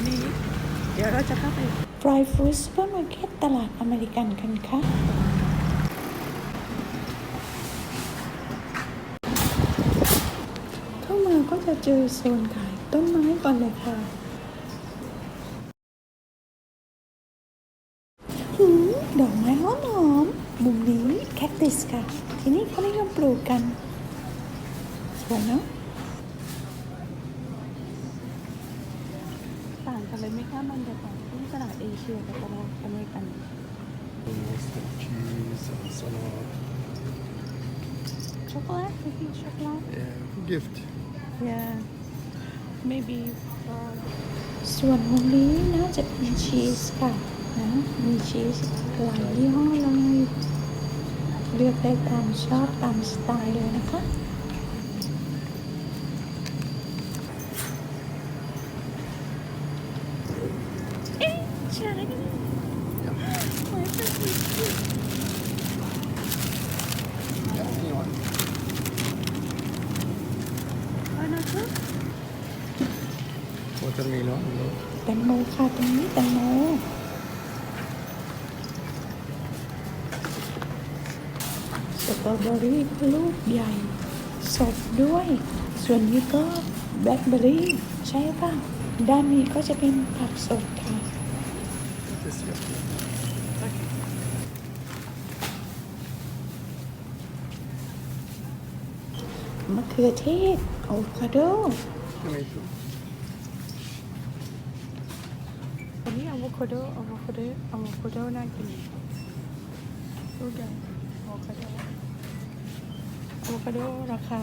วันนี้ เดี๋ยวเราจะเข้าไป Dry Food Supermarket ตลาดอเมริกันกันค่ะเข้ามาก็จะเจอโซนขายต้นไม้ก่อนเลยค่ะหืมดอกไม้หอมหอมๆมุมนี้แคคติสค่ะ ที่นี่เขานิยมปลูกกัน สวยเนาะ ต่างกันเลยไหมคะมันจะต่างที่ตลาดเอเชียกับตลาดอเมริกัน Mustard cheese and salad. ช็อกโกแลตคือช็อกโกแลต Yeah, gift. yeah maybe for ส่วนมุมนี้น่าจะเป็นชีสค่ะนะมีชีสหลายยี่ห้อเลย เลือกได้ตามชอบตามสไตล์เลยนะคะ เอ๊ะใช่ Yeah. Yeah, anyone. อันนั้นคือ Watermelon. no? แตงโมค่ะตรงนี้แตงโมสตรอเบอรี่ลูกใหญ่ สดด้วย ส่วนนี้ก็แบล็คเบอรี่ใช่ป่ะ ด้านนี้ก็จะเป็นผักสดค่ะมะเขือเทศอะโวคาโด Tomato. อันนี้อะโว คาโดอะโวคาโดอะโวคาโดน่ากินลูกใหญ่อะโวคาโดอะโวคาโดราคา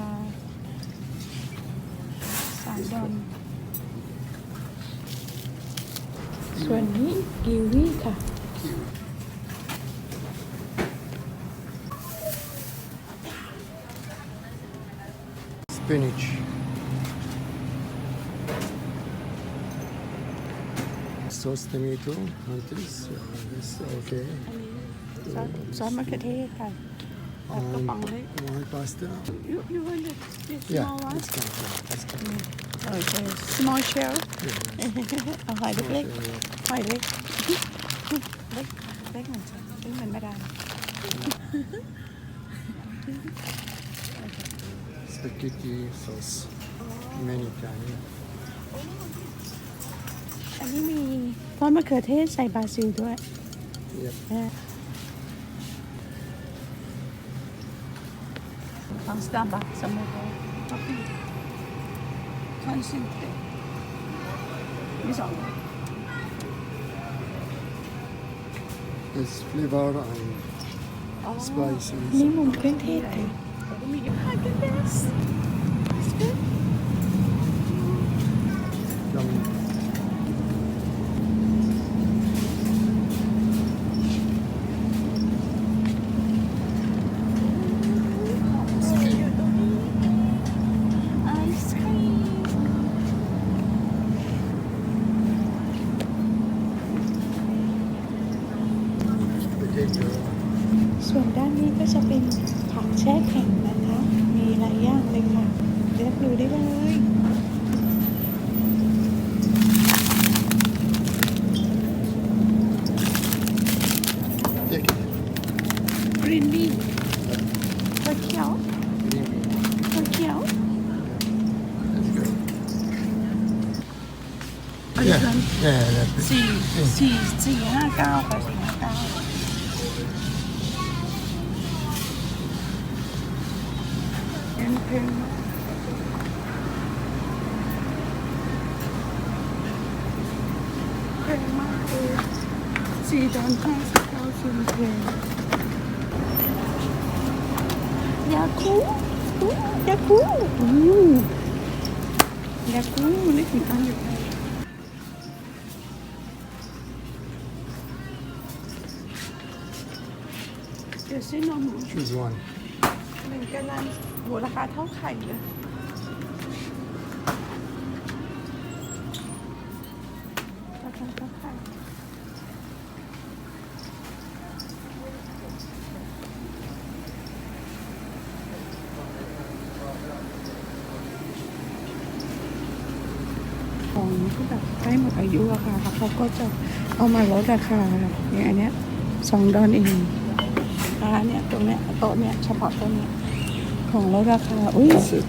สามดอลส่วนนี้กิวีค่ะสเปนิช Kiwi. Spinach. Sauce tomato. And this, uh, this okay. อันนี้ซอสซอสมะเขือเทศค่ะแบบกระป๋องเล็ก One, one pasta. you you want the the Yeah, small one that's good. Yeah, that's good. โอเค small shell Yeah, เอาหอยเล็ก yeah. ๆหอยเล็กเล็กเล็กเหมือนฉันเล็กเหมือนมาดาม Spaghetti sauce. Many kind. อันนี้มีซอสมะเขือเทศใส่บราซิลด้วย Yep. นะของสตาร์บัคสมัยก่อนคอฟฟี่คอนเซนเทรตมีสอง It's flavor and อ๋อ spices. นี่มุมเครื่องเทศค่ะแล้วก็มีฮาเกนเดส Yummy. Ice cream. Potato. ส่วนด้านนี้ก็จะเป็นผักแช่แข็งนะคะ มีหลายอย่างเลยค่ะเลือกดูได้เลย Take it. Green bean. ถั่วเขียว Green bean. ถั่วเขียว Let's go. อันนี้ Yeah, กัน yeah, that's it. สี่สี่สี่ห้าเก้าค่ะสี่ห้าเก้า เอ็นเพนแพงมากเลยสี่ดอนห้าสิบเก้าซิมเพนยาคูอู้ยาคูอู้ยาคูนึกถึงอันอยู่เดี๋ยวซื้อนม Choose one. นึ่งกลลันโหราคาเท่าไข่เลยราคาเท่าไข่ของที่แบบใกล้หมดอายุอะค่ะเขาก็จะเอามาลดราคาอย่างอันเนี้ยสองดอลเองร้านเนี่ยตรงเนี้ยโต๊ะเนี้ยเฉพาะต๊ะเนี้ย ของลดราคา อุ้ย That's it.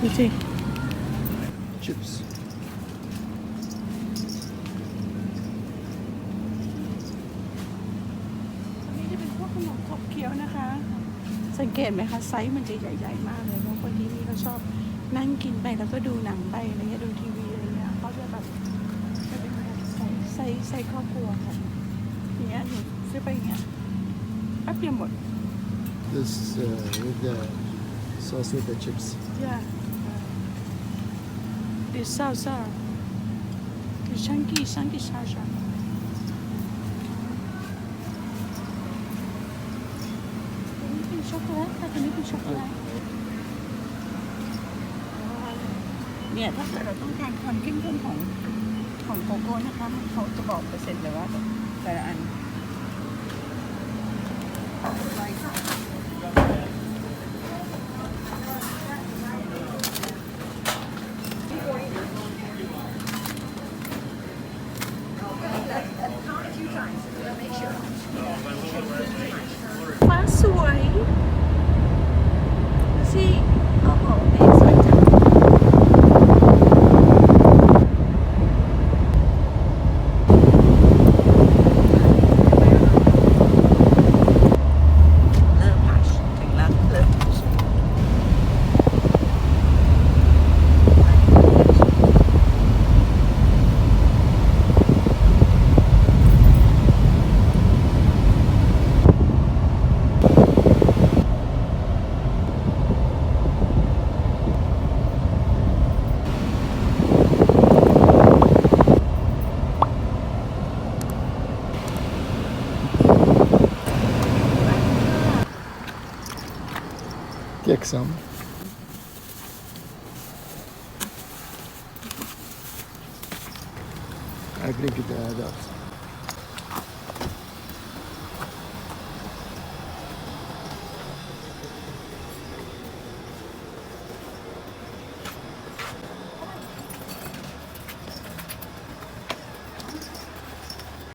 ดูสิ Chips. อันนี้จะเป็นพวกขนมขบเคี้ยวนะคะ สังเกตไหมคะ ไซส์มันจะใหญ่ๆมากเลยแล้วคนที่นี่เขาชอบนั่งกินไปแล้วก็ดูหนังไปอะไรเงี้ยดูทีวีอะไรเงี้ยเขาจะแบบจะเป็นแบบไซส์ไซส์ไซส์ครอบครัวค่ะอย่างเงี้ยหนูซื้อไปอย่างเงี้ยแป๊บเดียวหมด This uh, with the sauce with the chips. Yeah. This salsa. The chunky, chunky salsa. ตัวนี้เป็นช็อกโกแลตค่ะตัวนี้เป็นช็อกโกแลตเนี่ยถ้าเกิดเราต้องการความเข้มข้นของของโกโก้นะคะเขาจะบอกเปอร์เซ็นต์เลยว่าแต่ละอันฟ้า liksom. Jeg I ikke det. det.